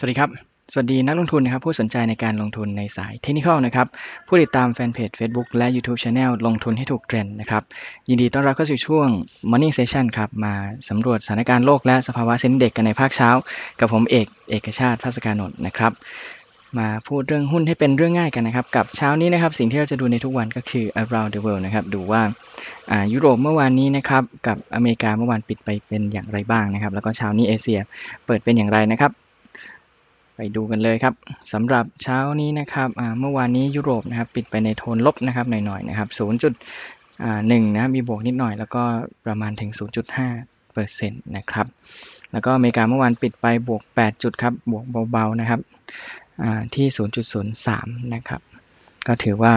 สวัสดีครับ สวัสดีนักลงทุนนะครับผู้สนใจในการลงทุนในสายเทคนิคนะครับผู้ติดตามแฟนเพจ Facebook และ YouTube Channel ลงทุนให้ถูกเทรนด์นะครับยินดีต้อนรับเข้าสู่ช่วง Morning Session ครับมาสำรวจสถานการณ์โลกและสภาวะเซ็นเด็กกันในภาคเช้า กับผมเอกเอกชาติภาสการนนท์นะครับมาพูดเรื่องหุ้นให้เป็นเรื่องง่ายกันนะครับ กับเช้านี้นะครับสิ่งที่เราจะดูในทุกวันก็คือ around the world นะครับ ดูว่ายุโรปเมื่อวานนี้นะครับ กับอเมริกาเมื่อวานปิดไปเป็นอย่างไรบ้างนะครับ แล้วก็เช้านี้เอเชียเปิดเป็นอย่างไรนะครับ ไปดูกันเลยครับสำหรับเช้านี้นะครับเมื่อวานนี้ยุโรปนะครับปิดไปในโทนลบนะครับหน่อยๆนะครับ0.1นะมีบวกนิดหน่อย แล้วก็ประมาณถึง 0.5เปอร์เซ็นต์นะครับแล้วก็อเมริกาเมื่อวานปิดไปบวก 8 จุดครับบวกเบาๆนะครับที่ 0.03 นะครับ ก็ถือว่า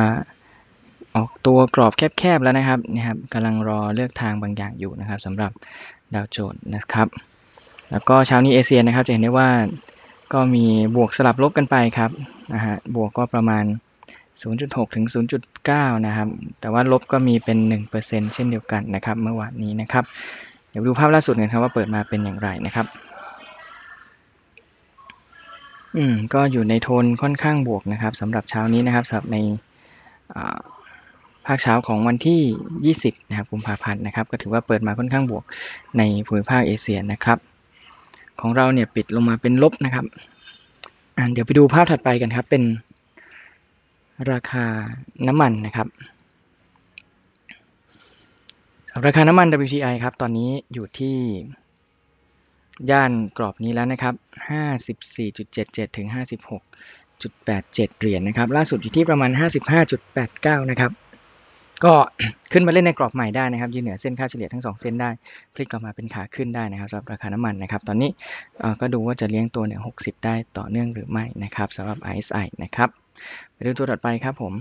ออกตัวกรอบแคบๆแล้วนะครับนะครับกำลังรอเลือกทางบางอย่างอยู่นะครับสำหรับดาวโจนส์นะครับ แล้วก็เช้านี้เอเชียนะครับจะเห็นได้ว่า ก็มีบวกสลับลบกันไปครับนะฮะบวกก็ประมาณ 0.6 ถึง 0.9 นะครับ แต่ว่าลบก็มีเป็น 1%เช่นเดียวกันนะครับ เมื่อวานนี้นะครับ เดี๋ยวดูภาพล่าสุดกันครับว่าเปิดมาเป็นอย่างไรนะครับอืมก็อยู่ในโทนค่อนข้างบวกนะครับสำหรับเช้านี้นะครับสำหรับในภาคเช้าของวันที่ 20 นะครับกุมภาพันธ์นะครับ ก็ถือว่าเปิดมาค่อนข้างบวกในภูมิภาคเอเชียนะครับ ของเราเนี่ยปิดลงมาเป็นลบนะครับเดี๋ยวไปดูภาพถัดไปกันครับ เป็นราคาน้ำมันนะครับ ราคาน้ำมัน WTI ครับ ตอนนี้อยู่ที่ย่านกรอบนี้แล้วนะครับ 54.77 ถึง 56.87 เหรียญนนะครับ ล่าสุดอยู่ที่ประมาณ 55.89 นะครับ ก็ขึ้นมาเล่นในกรอบใหม่ได้นะครับยืนเหนือเส้นค่าเฉลี่ยทั้ง 2 เส้นได้ พลิกกลับมาเป็นขาขึ้นได้นะครับสำหรับราคาน้ำมันนะครับ ตอนนี้ก็ดูว่าจะเลี้ยงตัวเหนี่ย60 ได้ต่อเนื่องหรือไม่นะครับสำหรับ RSI นะครับไปดูตัวถัดไปครับผม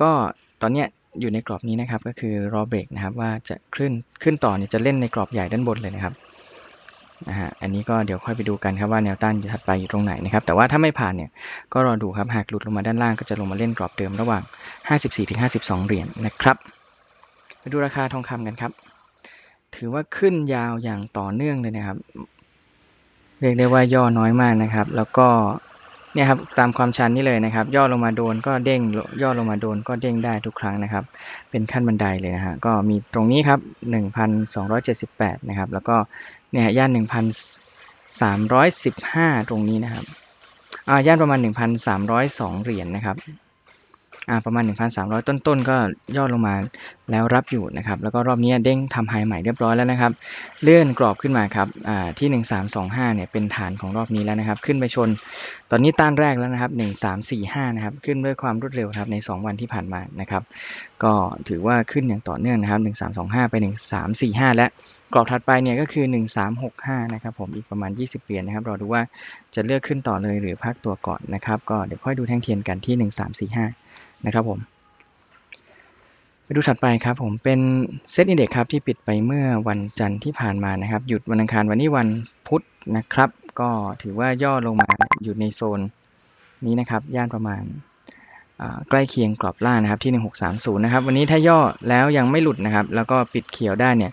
ก็ตอนนี้อยู่ในกรอบนี้นะครับก็คือรอเบรกนะครับว่าจะขึ้นขึ้นต่อเนี่ยจะเล่นในกรอบใหญ่ด้านบนเลยนะครับ นะฮะ อันนี้ก็เดี๋ยวค่อยไปดูกันครับว่าแนวต้านถัดไปอยู่ตรงไหนนะครับ แต่ว่าถ้าไม่ผ่านเนี่ยก็รอดูครับ หากหลุดลงมาด้านล่างก็จะลงมาเล่นกรอบเดิมระหว่าง 54-52 เหรียญนนะครับ ไปดูราคาทองคำกันครับ ถือว่าขึ้นยาวอย่างต่อเนื่องเลยนะครับ เรียกได้ว่าย่อน้อยมากนะครับ แล้วก็เนี่ยครับตามความชันนี่เลยนะครับ ย่อลงมาโดนก็เด้งย่อลงมาโดนก็เด้งได้ทุกครั้งนะครับ เป็นขั้นบันไดเลยนะฮะก็มีตรงนี้ครับ 1,278 นะครับ แล้วก็ เนี่ยย่าน 1,315 ตรงนี้นะครับอ่าย่านประมาณ 1,302 เหรียญนะครับอ่าประมาณ 1,300 ต้นๆ ก็ย่อลงมา แล้วรับอยู่นะครับ แล้วก็รอบนี้เด้งทำไฮใหม่เรียบร้อยแล้วนะครับ เลื่อนกรอบขึ้นมาครับอ่าที่ 1325 เนี่ยเป็นฐานของรอบนี้แล้วนะครับ ขึ้นไปชน ตอนนี้ต้านแรกแล้วนะครับ 1345 นะครับ ขึ้นด้วยความรวดเร็วครับใน 2 วันที่ผ่านมานะครับ ก็ถือว่าขึ้นอย่างต่อเนื่องนะครับ 1325 ไป 1345 และกรอบถัดไปเนี่ยก็คือ 1365 นะครับผมอีกประมาณ 20 เหรียญนะครับรอดูว่าจะเลือกขึ้นต่อเลยหรือพักตัวก่อนนะครับ ก็เดี๋ยวค่อยดูแท่งเทียนกันที่ 1345 นะครับผม ดูถัดไปครับผมเป็นเซตอินเด็กครับที่ปิดไปเมื่อวันจันทร์ที่ผ่านมานะครับ หยุดวันอังคารวันนี้วันพุธนะครับ ก็ถือว่าย่อลงมาอยู่ในโซนนี้นะครับย่านประมาณใกล้เคียงกรอบล่างนะครับที่ 1630 นะครับ วันนี้ถ้าย่อแล้วยังไม่หลุดนะครับ แล้วก็ปิดเขียวได้เนี่ย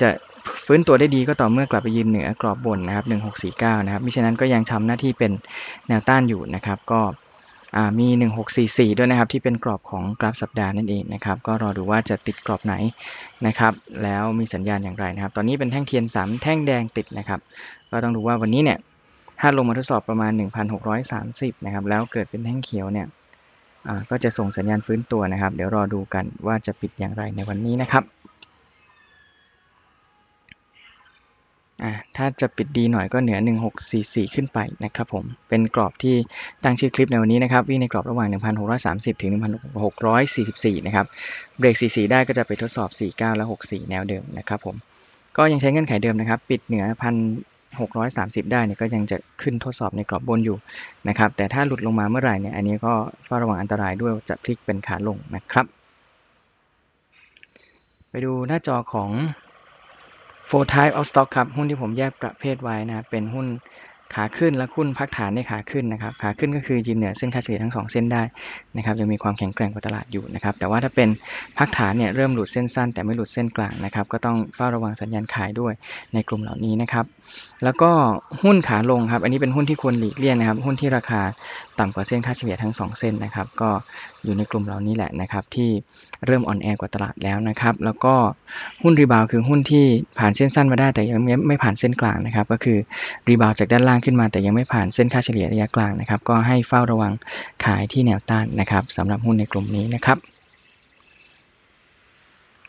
จะฟื้นตัวได้ดีก็ต่อเมื่อกลับไปยืนเหนือกรอบบนนะครับ 1649 นะครับมิฉะนั้นก็ยังทำหน้าที่เป็นแนวต้านอยู่นะครับ ก็ มี 1644 ด้วยนะครับ ที่เป็นกรอบของกราฟสัปดาห์นั่นเองนะครับ ก็รอดูว่าจะติดกรอบไหนนะครับ แล้วมีสัญญาณอย่างไรนะครับ ตอนนี้เป็นแท่งเทียน 3 แท่งแดงติดนะครับ ก็ต้องดูว่าวันนี้เนี่ย ถ้าลงมาทดสอบประมาณ 1,630 นะครับ แล้วเกิดเป็นแท่งเขียวเนี่ยก็จะส่งสัญญาณฟื้นตัวนะครับ เดี๋ยวรอดูกันว่าจะปิดอย่างไรในวันนี้นะครับ อ่าถ้าจะปิดดีหน่อยก็เหนือ 1644 ขึ้นไปนะครับผม เป็นกรอบที่ตั้งชื่อคลิปในวันนี้นะครับ วิ่งในกรอบระหว่าง 1630 ถึง 1644 นะครับ เบรก 44 ได้ก็จะไปทดสอบ 49 และ 64 แนวเดิมนะครับผม ก็ยังใช้เงื่อนไขเดิมนะครับ ปิดเหนือ 1,630 ได้เนี่ยก็ยังจะขึ้นทดสอบในกรอบบนอยู่นะครับ แต่ถ้าหลุดลงมาเมื่อไหร่เนี่ย อันนี้ก็เฝ้าระวังอันตรายด้วยจะพลิกเป็นขาลงนะครับ ไปดูหน้าจอของ four type of stock ครับ หุ้นที่ผมแยกประเภทไว้นะครับ เป็นหุ้นขาขึ้นและหุ้นพักฐานในขาขึ้นนะครับ ขาขึ้นก็คือยืนเหนือเส้นค่าเฉลี่ยทั้ง 2 เส้นได้นะครับยังมีความแข็งแกร่งกว่าตลาดอยู่นะครับ แต่ว่าถ้าเป็นพักฐานเนี่ยเริ่มหลุดเส้นสั้น แต่ไม่หลุดเส้นกลางนะครับ ก็ต้องเฝ้าระวังสัญญาณขายด้วยในกลุ่มเหล่านี้นะครับ แล้วก็หุ้นขาลงครับ อันนี้เป็นหุ้นที่ควรหลีกเลี่ยงนะครับ หุ้นที่ราคาต่ำกว่าเส้นค่าเฉลี่ยทั้ง 2 เส้นนะครับ ก็อยู่ในกลุ่มเหล่านี้แหละนะครับ ที่เริ่มอ่อนแอกว่าตลาดแล้วนะครับ แล้วก็หุ้นรีบาวคือหุ้นที่ผ่านเส้นสั้นมาได้แต่ยังไม่ผ่านเส้นกลางนะครับ ก็คือรีบาวจากด้านล่างขึ้นมา แต่ยังไม่ผ่านเส้นค่าเฉลี่ยระยะกลางนะครับ ก็ให้เฝ้าระวังขายที่แนวต้านนะครับสำหรับหุ้นในกลุ่มนี้นะครับ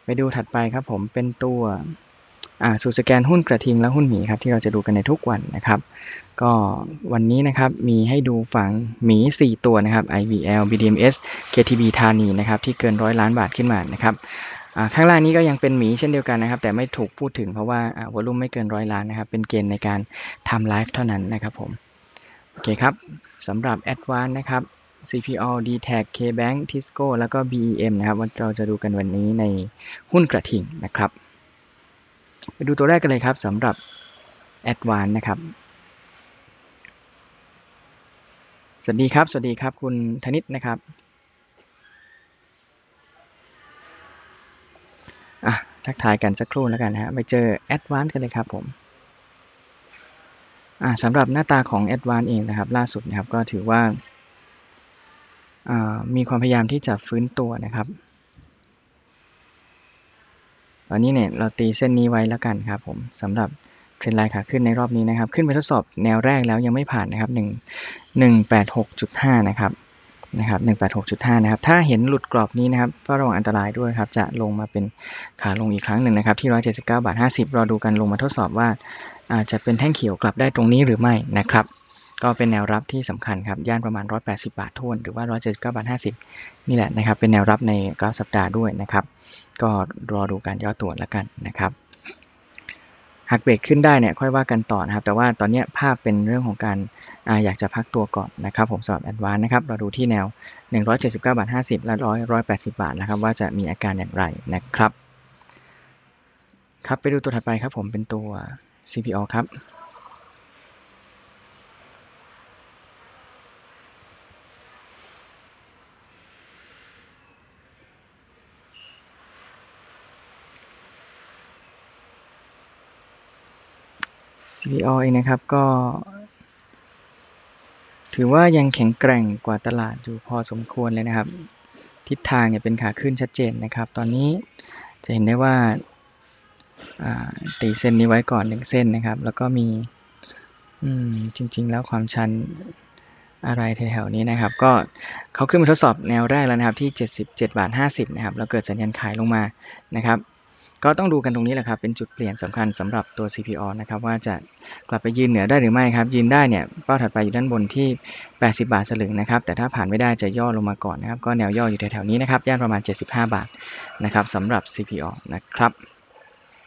ไปดูถัดไปครับผมเป็นตัว สูตรสแกนหุ้นกระทิงและหุ้นหมีครับที่เราจะดูกันในทุกวันนะครับ ก็วันนี้นะครับมีให้ดูฝั่งหมี 4 ตัวนะครับ IVL BDMs KTB ธานีนะครับที่เกินร้อยล้านบาทขึ้นมานะครับข้างล่างนี้ก็ยังเป็นหมีเช่นเดียวกันนะครับ แต่ไม่ถูกพูดถึงเพราะว่าวอลุ่มไม่เกินร้อยล้านนะครับ เป็นเกณฑ์ในการทำไลฟ์เท่านั้นนะครับผมโอเคครับสำหรับ a d v a n c e นะครับ CPO DTAG KBank Tisco แล้วก็ BEM นะครับเราจะดูกันวันนี้ในหุ้นกระถิ่งนะครับ ไปดูตัวแรกกันเลยครับสำหรับ a d v a n c e นะครับ สวัสดีครับ สวัสดีครับคุณธนิตนะครับอะทักทายกันสักครู่แล้วกันนะฮะไปเจอ Advance กันเลยครับผมอ่าสำหรับหน้าตาของ Advance เองนะครับ ล่าสุดนะครับก็ถือว่ามีความพยายามที่จะฟื้นตัวนะครับ อันนี้เนี่ยเราตีเส้นนี้ไว้แล้วกันครับผมสำหรับเทรนไลน์ขาขึ้นในรอบนี้นะครับ ขึ้นไปทดสอบแนวแรกแล้วยังไม่ผ่านนะครับ 1 186.5 นะครับนะครับ186.5 นะครับ ถ้าเห็นหลุดกรอบนี้นะครับเฝ้าระวังอันตรายด้วยครับ จะลงมาเป็นขาลงอีกครั้งหนึ่งนะครับ ที่ 179 บาท 50 รอดูกันลงมาทดสอบว่า อาจจะเป็นแท่งเขียวกลับได้ตรงนี้หรือไม่นะครับ ก็เป็นแนวรับที่สำคัญครับ ย่านประมาณ 180 บาททวน หรือว่า 179 บาท 50 นี่แหละนะครับ เป็นแนวรับในกราฟสัปดาห์ด้วยนะครับ ก็รอดูการย่อตัวแล้วกันนะครับหากเบรกขึ้นได้เนี่ยค่อยว่ากันต่อนะครับ แต่ว่าตอนนี้ภาพเป็นเรื่องของการออยากจะพักตัวก่อนนะครับ ผมสำหรับแอดวานนะครับ เราดูที่แนว 179บาท50 และ 100 180 บาทนะครับ ว่าจะมีอาการอย่างไรนะครับ ครับไปดูตัวถัดไปครับผมเป็นตัว CPO ครับ CPO เองนะครับก็ ถือว่ายังแข็งแกร่งกว่าตลาดอยู่พอสมควรเลยนะครับ ทิศทางเนี่ยเป็นขาขึ้นชัดเจนนะครับ ตอนนี้จะเห็นได้ว่าตีเส้นนี้ไว้ก่อนหนึ่งเส้นนะครับ แล้วก็มีจริง ๆ แล้วความชันอะไรแถวๆนี้นะครับ ก็เขาขึ้นมาทดสอบแนวแรกแล้วนะครับที่ 77 บาท 50 นะครับ แล้วเกิดสัญญาณขายลงมานะครับ ก็ต้องดูกันตรงนี้แหละครับ เป็นจุดเปลี่ยนสำคัญสำหรับตัว CPO นะครับ ว่าจะกลับไปยืนเหนือได้หรือไม่ครับ ยืนได้เนี่ยเป้าถัดไปอยู่ด้านบนที่ 80 บาทสลึงนะครับ แต่ถ้าผ่านไม่ได้จะย่อลงมาก่อนนะครับ ก็แนวย่ออยู่แถวๆนี้นะครับ ย่านประมาณ 75 บาทนะครับสำหรับ CPO นะครับ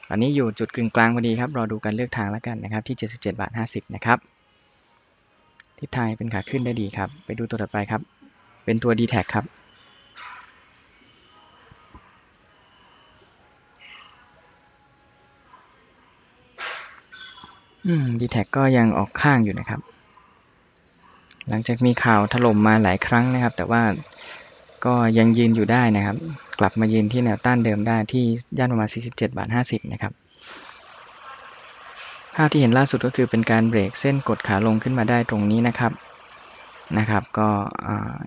ตอนนี้อยู่จุดกึ่งกลางพอดีครับ รอดูการเลือกทางแล้วกันนะครับที่ 77 บาท 50 นะครับ ทิศทางเป็นขาขึ้นได้ดีครับ ไปดูตัวต่อไปครับ เป็นตัว d t แทครับ ดีแท็ก็ยังออกข้างอยู่นะครับ หลังจากมีข่าวถล่มมาหลายครั้งนะครับ แต่ว่าก็ยังยืนอยู่ได้นะครับ กลับมายืนที่แนวต้านเดิมได้ที่ย่านประมาณ 47 บาท 50 นะครับ ภาพที่เห็นล่าสุดก็คือเป็นการเบรกเส้นกดขาลงขึ้นมาได้ตรงนี้นะครับ นะครับก็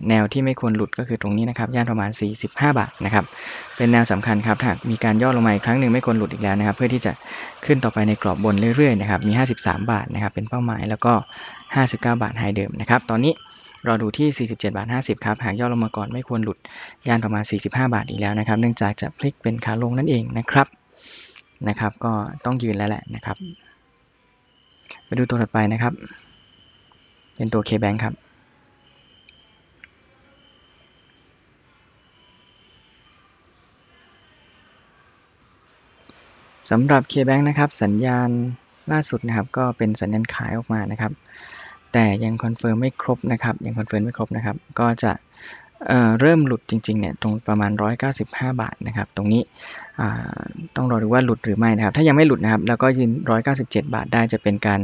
แนวที่ไม่ควรหลุดก็คือตรงนี้นะครับย่านประมาณ 45 บาทนะครับเป็นแนวสำคัญครับหากมีการย่อลงมาอีกครั้งหนึ่งไม่ควรหลุดอีกแล้วนะครับ เพื่อที่จะขึ้นต่อไปในกรอบบนเรื่อยๆนะครับมี 53 บาทนะครับเป็นเป้าหมายแล้วก็ 59 บาทไฮเดิมนะครับตอนนี้รอดูที่ 47 บาท 50 ครับ หากย่อลงมาก่อนไม่ควรหลุดย่านประมาณ 45 บาทอีกแล้วนะครับ เนื่องจากจะพลิกเป็นขาลงนั่นเองนะครับ นะครับ ก็ต้องยืนแล้วแหละนะครับ ไปดูตัวถัดไปนะครับ เป็นตัว K-Bank ครับ สำหรับ KBank นะครับสัญญาณล่าสุดนะครับก็เป็นสัญญาณขายออกมานะครับ แต่ยังคอนเฟิร์มไม่ครบนะครับยังคอนเฟิร์มไม่ครบนะครับ ก็จะเเริ่มหลุดจริงๆเนี่ยตรงประมาณ 195 บาทนะครับ ตรงนี้ต้องรอดูว่าหลุดหรือไม่นะครับ ถ้ายังไม่หลุดนะครับ แล้วก็ยืน 197 บาทได้จะเป็นการ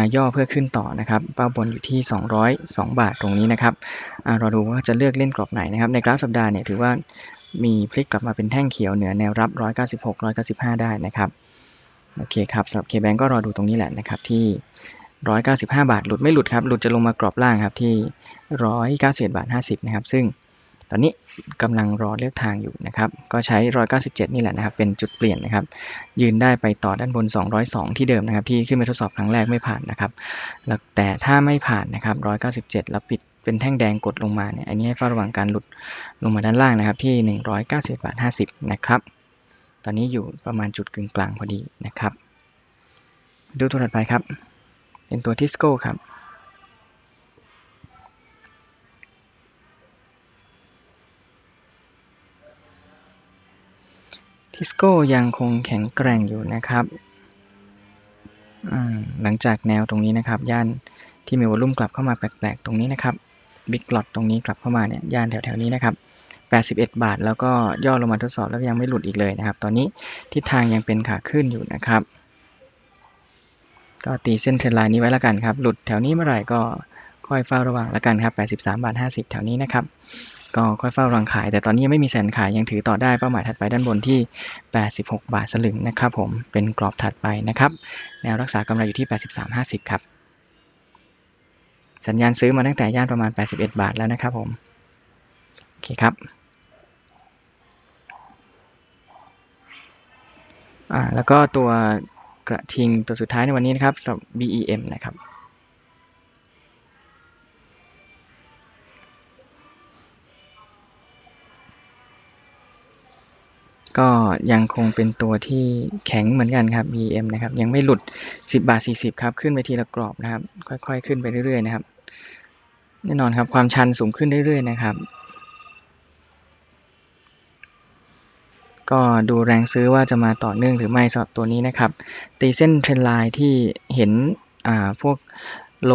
าย่อเพื่อขึ้นต่อนะครับ เป้าบนอยู่ที่ 202 บาทตรงนี้นะครับอรอดูว่าจะเลือกเล่นกรอบไหนนะครับ ในกราฟสัปดาห์เนี่ยถือว่า มีพลิกกลับมาเป็นแท่งเขียวเหนือแนวรับ 196 195 ได้นะครับ โอเคครับสำหรับ KBank ก็รอดูตรงนี้แหละนะครับที่ 195 บาท หลุดไม่หลุดครับ หลุดจะลงมากรอบล่างครับที่ 191บาท 50 นะครับ ซึ่งตอนนี้กำลังรอเลือกทางอยู่นะครับ ก็ใช้ 197 นี่แหละนะครับ เป็นจุดเปลี่ยนนะครับ ยืนได้ไปต่อด้านบน 202 ที่เดิมนะครับ ที่ขึ้นไปทดสอบครั้งแรกไม่ผ่านนะครับแล้วแต่ถ้าไม่ผ่านนะครับ 197 แล้วปิด เป็นแท่งแดงกดลงมาเนี่ยอันนี้ให้เฝ้าระวังการหลุดลงมาด้านล่างนะครับที่ 191บาท50 นะครับ ตอนนี้อยู่ประมาณจุดกึ่งกลางพอดีนะครับ ดูตัวถัดไปครับ เป็นตัวทิสโก้ครับทิสโก้ยังคงแข็งแกร่งอยู่นะครับหลังจากแนวตรงนี้นะครับ ย่านที่มีวอลุ่มกลับเข้ามาแปลกๆ ตรงนี้นะครับ บิ๊กหลอตตรงนี้กลับเข้ามาเนี่ยย่านแถวๆนี้นะครับ81 บาท แล้วก็ย่อลงมาทดสอบแล้วยังไม่หลุดอีกเลยนะครับ ตอนนี้ทิศทางยังเป็นขาขึ้นอยู่นะครับ ก็ตีเส้นเทรนไลน์นี้ไว้แล้วกันครับ หลุดแถวนี้เมื่อไหร่ก็ค่อยเฝ้าระวังแล้วกันครับ 83 บาท 50 แถวนี้นะครับ ก็ค่อยเฝ้าระวังขาย แต่ตอนนี้ยังไม่มีแสนขายยังถือต่อได้เป้าหมายถัดไปด้านบนที่ 86 บาทสลึงนะครับ ผมเป็นกรอบถัดไปนะครับ แนวรักษากำไรอยู่ที่ 83.50 ครับ สัญญาณซื้อมาตั้งแต่ย่านประมาณ 81 บาทแล้วนะครับผมโอเคครับอ่าแล้วก็ตัวกระทิงตัวสุดท้ายในวันนี้นะครับสำหรับ BEM นะครับก็ยังคงเป็นตัวที่แข็งเหมือนกันครับ BEM นะครับ ยังไม่หลุด 10 บาท 40 ครับ ขึ้นไปทีละกรอบนะครับ ค่อยๆ ขึ้นไปเรื่อยๆ นะครับ แน่นอนครับความชันสูงขึ้นเรื่อยๆนะครับ ก็ดูแรงซื้อว่าจะมาต่อเนื่องหรือไม่สำหรับตัวนี้นะครับ ตีเส้นเทรนไลน์ที่เห็นพวกโล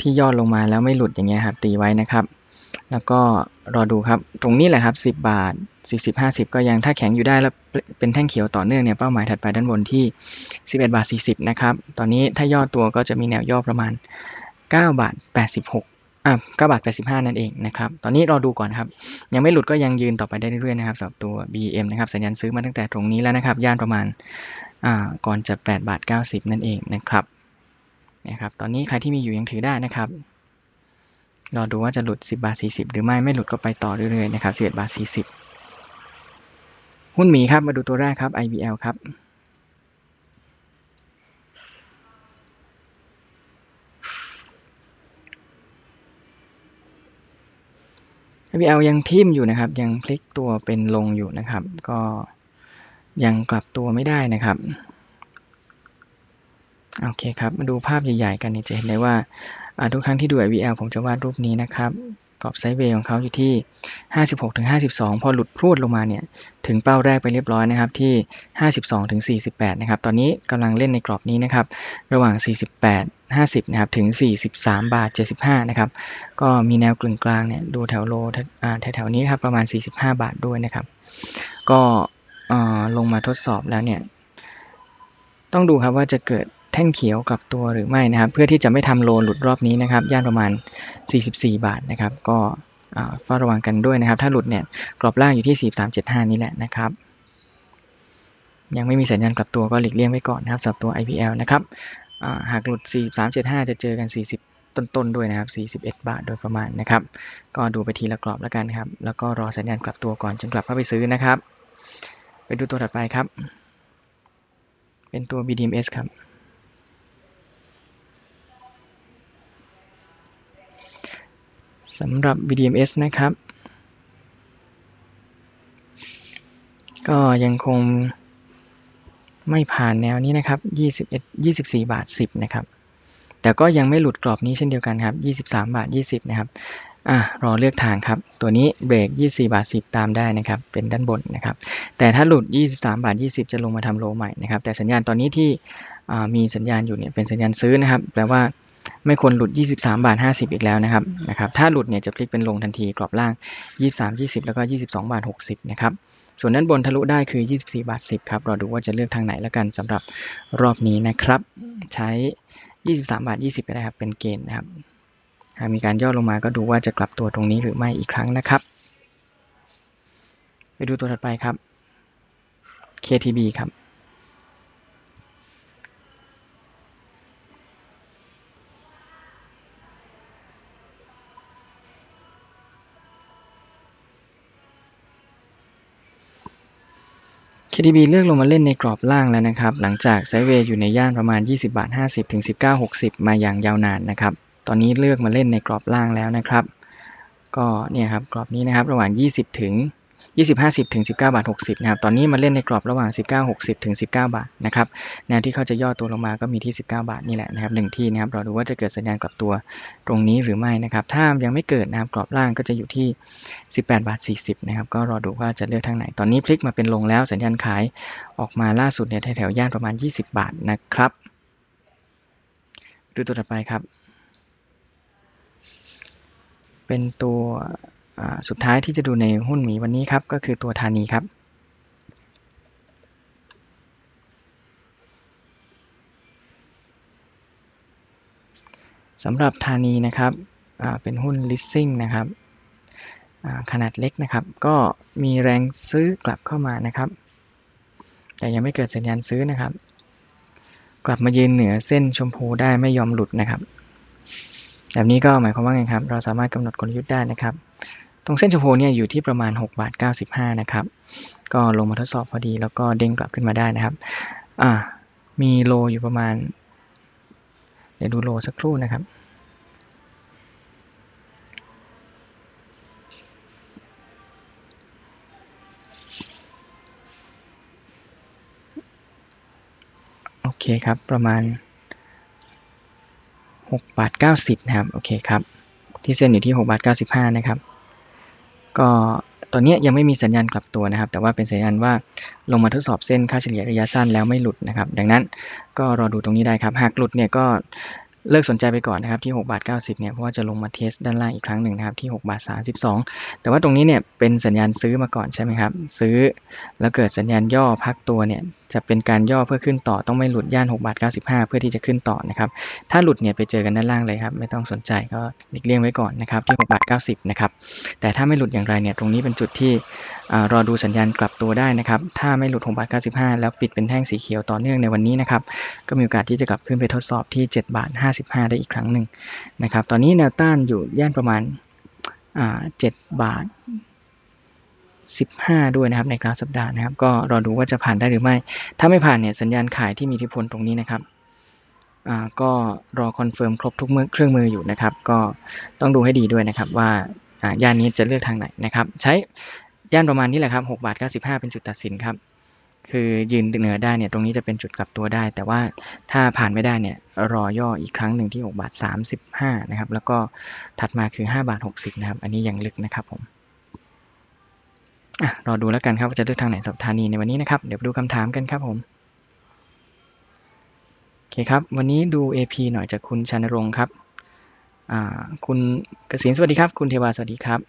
ที่ย่อลงมาแล้วไม่หลุดอย่างเงี้ยครับตีไว้นะครับ แล้วก็รอดูครับตรงนี้แหละครับ 10 บาท 40 50 ก็ยังถ้าแข็งอยู่ได้แล้วเป็นแท่งเขียวต่อเนื่องเนี่ยเป้าหมายถัดไปด้านบนที่ 11 บาท 40 นะครับ ตอนนี้ถ้าย่อตัวก็จะมีแนวย่อประมาณ 9บาท86อ่า9บาท85 นั่นเองนะครับ ตอนนี้รอดูก่อนครับ ยังไม่หลุดก็ยังยืนต่อไปได้เรื่อยๆนะครับสำหรับตัว BM นะครับ สัญญาณซื้อมาตั้งแต่ตรงนี้แล้วนะครับ ย่านประมาณอ่าก่อนจะ8บาท90 นั่นเองนะครับ นะครับ ตอนนี้ใครที่มีอยู่ยังถือได้นะครับรอดูว่าจะหลุด 10 บาท 40 หรือไม่ไม่หลุดก็ไปต่อเรื่อยๆนะครับ11บาท 40 หุ้นหมีครับมาดูตัวแรกครับ IBL ครับ IBL ยังทิ่มอยู่นะครับ ยังพลิกตัวเป็นลงอยู่นะครับ ก็ยังกลับตัวไม่ได้นะครับโอเคครับมาดูภาพใหญ่ๆกันนี่จะเห็นได้ว่าทุกครั้งที่ดู IVL ผมจะวาดรูปนี้นะครับกรอบไซด์เวย์ของเขาอยู่ที่ 56-52 พอหลุดพรวดลงมาเนี่ย ถึงเป้าแรกไปเรียบร้อยนะครับที่ 52-48 นะครับ ตอนนี้กำลังเล่นในกรอบนี้นะครับ ระหว่าง 48 50นะครับถึง 43 บาท 75นะครับก็มีแนวกลึงกลางเนี่ยดูแถวโลแถวๆนี้ครับประมาณ 45 บาทด้วยนะครับ ก็ลงมาทดสอบแล้วเนี่ยต้องดูครับว่าจะเกิดแท่งเขียวกับตัวหรือไม่นะครับ เพื่อที่จะไม่ทำโลหลุดรอบนี้นะครับ ย่านประมาณ 44 บาทนะครับ ก็เฝ้าระวังกันด้วยนะครับ ถ้าหลุดเนี่ยกรอบล่างอยู่ที่ 4375 นี่แหละนะครับ ยังไม่มีสัญญาณกลับตัวก็หลีกเลี่ยงไว้ก่อนนะครับสำหรับตัว IPL นะครับ หากหลุด 4375 จะเจอกัน 40 ต้นๆ ด้วยนะครับ 41 บาทโดยประมาณนะครับ ก็ดูไปทีละกรอบแล้วกันครับ แล้วก็รอสัญญาณกลับตัวก่อนจึงกลับเข้าไปซื้อนะครับ ไปดูตัวถัดไปครับ เป็นตัว BDMs ครับ สำหรับ BDMs นะครับ ก็ยังคง ไม่ผ่านแนวนี้นะครับ21 24 บาท 10 นะครับ แต่ก็ยังไม่หลุดกรอบนี้เช่นเดียวกันครับ 23 บาท 20 นะครับ อะ รอเลือกทางครับ ตัวนี้เบรก 24 บาท 10 ตามได้นะครับ เป็นด้านบนนะครับ แต่ถ้าหลุด 23 บาท 20 จะลงมาทำโลใหม่นะครับ แต่สัญญาณตอนนี้ที่มีสัญญาณอยู่เนี่ย เป็นสัญญาณซื้อนะครับ แปลว่าไม่ควรหลุด 23 บาท 50 อีกแล้วนะครับ นะครับ ถ้าหลุดเนี่ยจะพลิกเป็นลงทันที กรอบล่าง 23 20 แล้วก็ 22 บาท 60 นะครับ ส่วนด้านบนทะลุได้คือ 24 บาท 10 ครับ เราดูว่าจะเลือกทางไหนแล้วกันสำหรับรอบนี้นะครับ ใช้ 23 บาท 20 ก็ได้ครับ เป็นเกณฑ์นะครับ หากมีการย่อลงมาก็ดูว่าจะกลับตัวตรงนี้หรือไม่อีกครั้งนะครับ ไปดูตัวถัดไปครับ KTB ครับ KDB เลือกลงมาเล่นในกรอบล่างแล้วนะครับ หลังจากไซเวย์อยู่ในย่านประมาณ 20 บาท 50 ถึง 19 60 มาอย่างยาวนานนะครับ ตอนนี้เลือกมาเล่นในกรอบล่างแล้วนะครับ ก็เนี่ยครับกรอบนี้นะครับ ระหว่าง 20 ถึง 20 50ถึง19 บาท 60นะครับ ตอนนี้มาเล่นในกรอบระหว่าง 19 60ถึง19 บาทนะครับ แนวที่เขาจะย่อตัวลงมาก็มีที่ 19 บาทนี่แหละนะครับหนึ่งที่นะครับ เราดูว่าจะเกิดสัญญาณกลับตัวตรงนี้หรือไม่นะครับ ถ้ายังไม่เกิดนะครับ กรอบล่างก็จะอยู่ที่ 18 บาท 40นะครับ ก็รอดูว่าจะเลือกทางไหน ตอนนี้พลิกมาเป็นลงแล้ว สัญญาณขายออกมาล่าสุดเนี่ยแถวๆย่านประมาณ 20 บาทนะครับ ดูตัวต่อไปครับ เป็นตัว สุดท้ายที่จะดูในหุ้นหมีวันนี้ครับ ก็คือตัวธานีครับ สำหรับธานีนะครับเป็นหุ้น leasing นะครับขนาดเล็กนะครับ ก็มีแรงซื้อกลับเข้ามานะครับ แต่ยังไม่เกิดสัญญาณซื้อนะครับ กลับมายืนเหนือเส้นชมพูได้ไม่ยอมหลุดนะครับ แบบนี้ก็หมายความว่าไงครับ เราสามารถกำหนดกลยุทธ์ได้นะครับ ตรงเส้นชมพูเนี่ยอยู่ที่ประมาณ6บาท95 นะครับ ก็ลงมาทดสอบพอดีแล้วก็เด้งกลับขึ้นมาได้นะครับ อ่า มีโลอยู่ประมาณ เดี๋ยวดูโลสักครู่นะครับโอเคครับ ประมาณ6บาท90 นะครับ โอเคครับ ที่เส้นอยู่ที่6บาท95 นะครับ ก็ตอนนี้ยังไม่มีสัญญาณกลับตัวนะครับ แต่ว่าเป็นสัญญาณว่าลงมาทดสอบเส้นค่าเฉลี่ยระยะสั้นแล้วไม่หลุดนะครับ ดังนั้นก็รอดูตรงนี้ได้ครับ หากหลุดเนี่ยก็เลิกสนใจไปก่อนนะครับที่6บาท90เนี่ยเพราะว่าจะลงมาเทสด้านล่างอีกครั้งหนึ่งนะครับที่6บาท32 แต่ว่าตรงนี้เนี่ยเป็นสัญญาณซื้อมาก่อนใช่ไหมครับ ซื้อแล้วเกิดสัญญาณย่อพักตัวเนี่ยจะเป็นการย่อเพื่อขึ้นต่อต้องไม่หลุดย่าน6บาท95 เพื่อที่จะขึ้นต่อนะครับ ถ้าหลุดเนี่ยไปเจอกันด้านล่างเลยครับ ไม่ต้องสนใจก็หลีกเลี่ยงไว้ก่อนนะครับที่6บาท90 นะครับ แต่ถ้าไม่หลุดอย่างไรเนี่ยตรงนี้เป็นจุดที่รอดูสัญญาณกลับตัวได้นะครับ ถ้าไม่หลุด6บาท95 แล้วปิดเป็นแท่งสีเขียวต่อเนื่องในวันนี้นะครับ ก็มีโอกาสที่จะกลับขึ้นไปทดสอบที่7บาท55 ได้อีกครั้งหนึ่งนะครับ ตอนนี้แนวต้านอยู่ย่านประมาณ7บาท 15 ด้วยนะครับในกราฟสัปดาห์นะครับ ก็รอดูว่าจะผ่านได้หรือไม่ ถ้าไม่ผ่านเนี่ยสัญญาณขายที่มีอิทธิพลตรงนี้นะครับก็รอคอนเฟิร์มครบทุกเครื่องมืออยู่นะครับ ก็ต้องดูให้ดีด้วยนะครับว่าย่านนี้จะเลือกทางไหนนะครับ ใช้ย่านประมาณนี้แหละครับ6บาท95 เป็นจุดตัดสินครับ คือยืนเหนือได้เนี่ยตรงนี้จะเป็นจุดกลับตัวได้ แต่ว่าถ้าผ่านไม่ได้เนี่ยรอย่ออีกครั้งหนึ่งที่6บาท35นะครับแล้วก็ถัดมาคือ5บาท60นะครับอันนี้ยังลึกนะครับผม อะรอดูแล้วกันครับว่าจะเลือกทางไหนสำหรับธานีในวันนี้นะครับ เดี๋ยวดูคำถามกันครับผมโอเคครับ วันนี้ดู AP หน่อยจากคุณชานรงค์ครับอ่าคุณเกสินสวัสดีครับ คุณเทวาสวัสดีครับ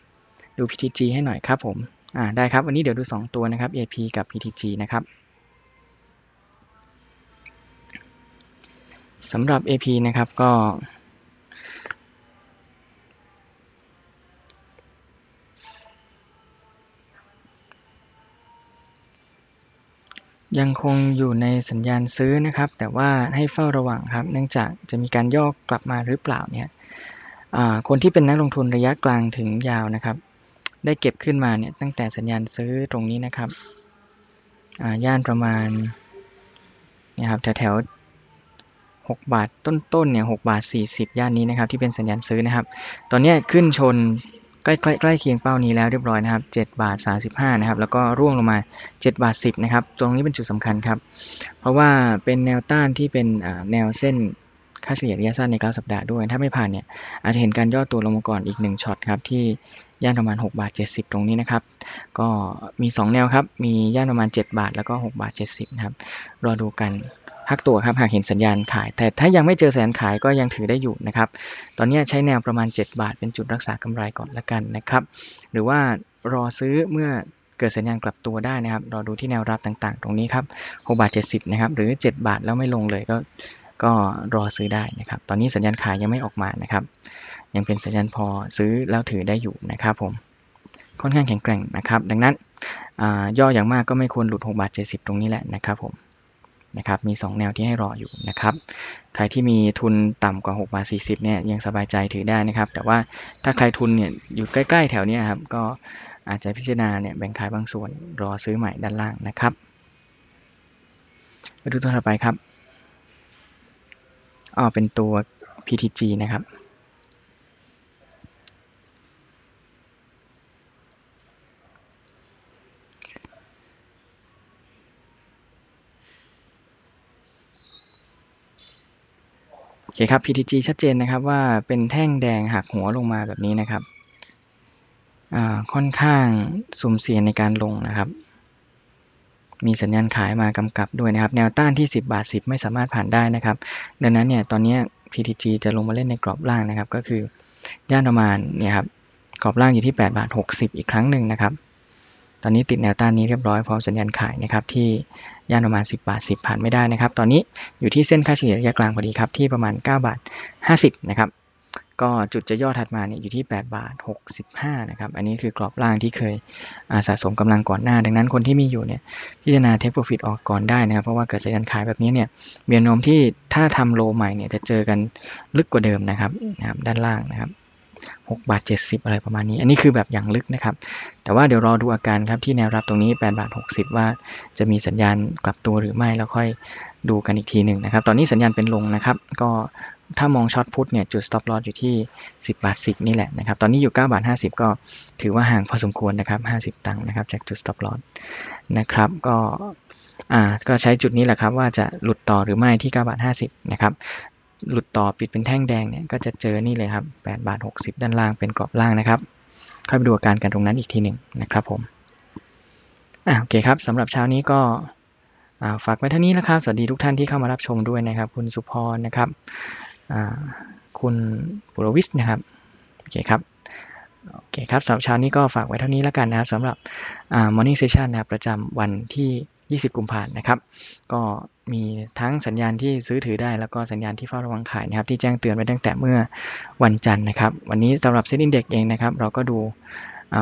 ดู PTG ให้หน่อยครับผมอ่าได้ครับ วันนี้เดี๋ยวดู 2 ตัวนะครับ AP กับ PTG นะครับสำหรับ AP นะครับก็ ยังคงอยู่ในสัญญาณซื้อนะครับ แต่ว่าให้เฝ้าระวังครับ เนื่องจากจะมีการย่อกกลับมาหรือเปล่าเนี่ยคนที่เป็นนักลงทุนระยะกลางถึงยาวนะครับ ได้เก็บขึ้นมาเนี่ยตั้งแต่สัญญาณซื้อตรงนี้นะครับย่านประมาณนี่ครับแถวแถว6บาทต้นๆเนี่ย6บาท 40 ย่านนี้นะครับ ที่เป็นสัญญาณซื้อนะครับ ตอนนี้ขึ้นชน ใกล้ใกล้เคียงเป้านี้แล้วเรียบร้อยนะครับ7บาท35นะครับแล้วก็ร่วงลงมา7บาท10นะครับตรงนี้เป็นจุดสำคัญครับ เพราะว่าเป็นแนวต้านที่เป็นแนวเส้นค่าเฉลี่ยระยะสั้นในกราฟสัปดาห์ด้วย ถ้าไม่ผ่านเนี่ยอาจจะเห็นการย่อตัวลงมาก่อนอีก 1ช็อตครับที่ย่านประมาณ6บาท70 ตรงนี้นะครับ ก็มี 2 แนวครับ มีย่านประมาณ 7 บาทแล้วก็6บาท70นะครับรอดูกัน พักตัวครับหากเห็นสัญญาณขาย แต่ถ้ายังไม่เจอสัญญาณขายก็ยังถือได้อยู่นะครับ ตอนนี้ใช้แนวประมาณ 7 บาท เป็นจุดรักษากำไรก่อนละกันนะครับ หรือว่ารอซื้อเมื่อเกิดสัญญาณกลับตัวได้นะครับ รอดูที่แนวรับต่างๆ ตรงนี้ครับ6บาท70นะครับ หรือ 7 บาทแล้วไม่ลงเลยก็ ก็รอซื้อได้นะครับ ตอนนี้สัญญาณขายยังไม่ออกมานะครับ ยังเป็นสัญญาณพอซื้อแล้วถือได้อยู่นะครับผม ค่อนข้างแข็งแกร่งนะครับ ดังนั้นย่ออย่างมากก็ไม่ควรหลุด6บาท70 ตรงนี้แหละนะครับผม นะครับมี 2 แนวที่ให้รออยู่นะครับใครที่มีทุนต่ำกว่า6บาท40เนี่ยยังสบายใจถือได้นะครับ แต่ว่าถ้าใครทุนเนี่ยอยู่ใกล้ ๆ แถวนี้ครับก็อาจจะพิจารณาเนี่ยแบ่งขายบางส่วนรอซื้อใหม่ด้านล่างนะครับไปดูตัวต่อไปครับอ๋อเป็นตัว PTG นะครับ เคครับ PTG ชัดเจนนะครับว่าเป็นแท่งแดงหักหัวลงมาแบบนี้นะครับค่อนข้างสุ่มเสี่ยงในการลงนะครับ มีสัญญาณขายมากำกับด้วยนะครับ แนวต้านที่ 10 บาท 10 ไม่สามารถผ่านได้นะครับ ดังนั้นเนี่ยตอนนี้ PTG จะลงมาเล่นในกรอบล่างนะครับ ก็คือย่านประมาณเนี่ยครับกรอบล่างอยู่ที่8บาท60 อีกครั้งหนึ่งนะครับ ตอนนี้ติดแนวต้านนี้เรียบร้อยพร้อมสัญญาณขายนะครับที่ ย่านประมาณ 10 บาท 10ผ่านไม่ได้นะครับ ตอนนี้อยู่ที่เส้นค่าเฉลี่ยระยะกลางพอดีครับ ที่ประมาณ 9 บาท 50 นะครับ ก็จุดจะย่อถัดมาเนี่ยอยู่ที่ 8 บาท 65 นะครับ อันนี้คือกรอบล่างที่เคยสะสมกำลังก่อนหน้า ดังนั้นคนที่มีอยู่เนี่ยพิจารณาเทคโปรฟิตออกก่อนได้นะครับ เพราะว่าเกิดสัญญาณขายแบบนี้เนี่ยเมีแนโนมที่ถ้าทำโลใหม่เนี่ยจะเจอกันลึกกว่าเดิมนะครับด้านล่างนะครับ 6 บาท 70 อะไรประมาณนี้ อันนี้คือแบบอย่างลึกนะครับ แต่ว่าเดี๋ยวรอดูอาการครับที่แนวรับตรงนี้ 8 บาท 60 ว่าจะมีสัญญาณกลับตัวหรือไม่แล้วค่อยดูกันอีกทีหนึ่งนะครับ ตอนนี้สัญญาณเป็นลงนะครับ ก็ถ้ามองช็อตพุทเนี่ยจุด stop loss อยู่ที่ 10 บาท 10 นี่แหละนะครับ ตอนนี้อยู่ 9 บาท 50 ก็ถือว่าห่างพอสมควรนะครับ 50 ตังค์นะครับจากจุด stop loss นะครับ ก็อ่าก็ใช้จุดนี้แหละครับว่าจะหลุดต่อหรือไม่ที่ 9 บาท 50 นะครับ หลุดต่อปิดเป็นแท่งแดงเนี่ยก็จะเจอนี่เลยครับ8บาท60 ด้านล่างเป็นกรอบล่างนะครับค่อยไปดูอาการกันตรงนั้นอีกทีหนึ่งนะครับผมอ่าโอเคครับสำหรับเช้านี้ก็ฝากไว้เท่านี้นะครับสวัสดีทุกท่านที่เข้ามารับชมด้วยนะครับ คุณสุพรนะครับคุณปุรวิทย์นะครับโอเคครับโอเคครับสำหรับเช้านี้ก็ฝากไว้เท่านี้แล้วกันนะครับสำหรับ morning session นะครับประจำวันที่ 20 กุมภาพันธ์นะครับ ก็มีทั้งสัญญาณที่ซื้อถือได้แล้วก็สัญญาณที่เฝ้าระวังขายนะครับ ที่แจ้งเตือนไว้ตั้งแต่เมื่อวันจันทร์นะครับ วันนี้สำหรับเซ็นดินเด็กเองนะครับ เราก็ดู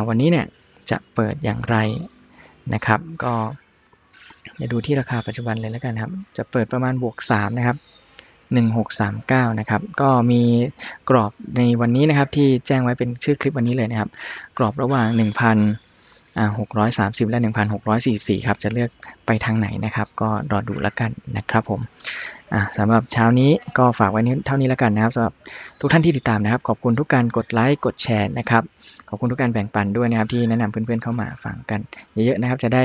วันนี้เนี่ยจะเปิดอย่างไรนะครับ ก็จะดูที่ราคาปัจจุบันเลยแล้วกันครับ จะเปิดประมาณบวก 3 นะครับ 1639 นะครับ ก็มีกรอบในวันนี้นะครับที่แจ้งไว้เป็นชื่อคลิปวันนี้เลยนะครับ กรอบระหว่าง 1,630และ1,644ครับ จะเลือกไปทางไหนนะครับ ก็รอดูแล้วกันนะครับผมสำหรับเช้านี้ก็ฝากไว้เท่านี้แล้วกันนะครับสำหรับทุกท่านที่ติดตามนะครับ ขอบคุณทุกการกดไลค์กดแชร์นะครับ ขอบคุณทุกการแบ่งปันด้วยนะครับ ที่แนะนำเพื่อนๆเข้ามาฟังกันเยอะๆนะครับ จะได้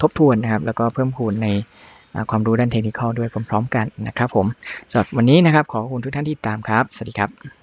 ทบทวนนะครับ แล้วก็เพิ่มพูนในความรู้ด้านเทคนิคด้วยพร้อมๆกันนะครับผมสำหรับวันนี้นะครับขอบคุณทุกท่านที่ติดตามครับ สวัสดีครับ